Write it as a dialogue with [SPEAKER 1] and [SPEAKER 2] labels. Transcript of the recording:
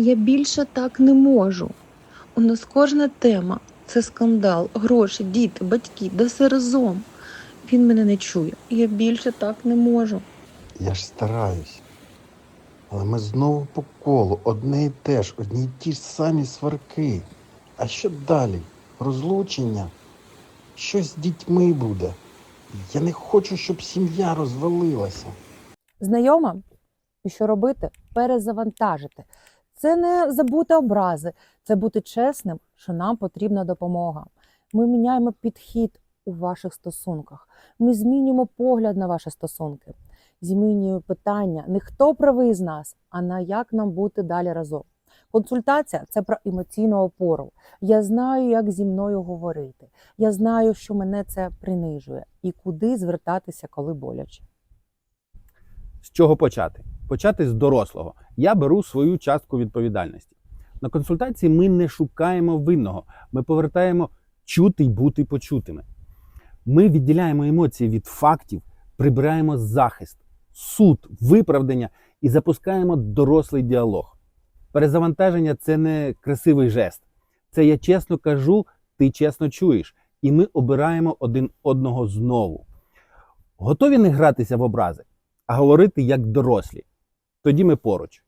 [SPEAKER 1] Я більше так не можу. У нас кожна тема це скандал, гроші, діти, батьки, да все разом. Він мене не чує. Я більше так не можу.
[SPEAKER 2] Я ж стараюсь. Але ми знову по колу, одне і те ж, одні й ті ж самі сварки. А що далі? Розлучення? Що з дітьми буде? Я не хочу, щоб сім'я розвалилася.
[SPEAKER 3] Знайома? І що робити? Перезавантажити. Це не забути образи, це бути чесним, що нам потрібна допомога. Ми міняємо підхід у ваших стосунках. Ми змінюємо погляд на ваші стосунки. Змінюємо питання не хто правий з нас, а на як нам бути далі разом. Консультація це про емоційну опору. Я знаю, як зі мною говорити. Я знаю, що мене це принижує, і куди звертатися, коли боляче.
[SPEAKER 4] З чого почати? Почати з дорослого. Я беру свою частку відповідальності. На консультації ми не шукаємо винного, ми повертаємо чути й бути почутими. Ми відділяємо емоції від фактів, прибираємо захист, суд, виправдання і запускаємо дорослий діалог. Перезавантаження це не красивий жест. Це я чесно кажу, ти чесно чуєш, і ми обираємо один одного знову. Готові не гратися в образи, а говорити як дорослі. Тоді ми поруч.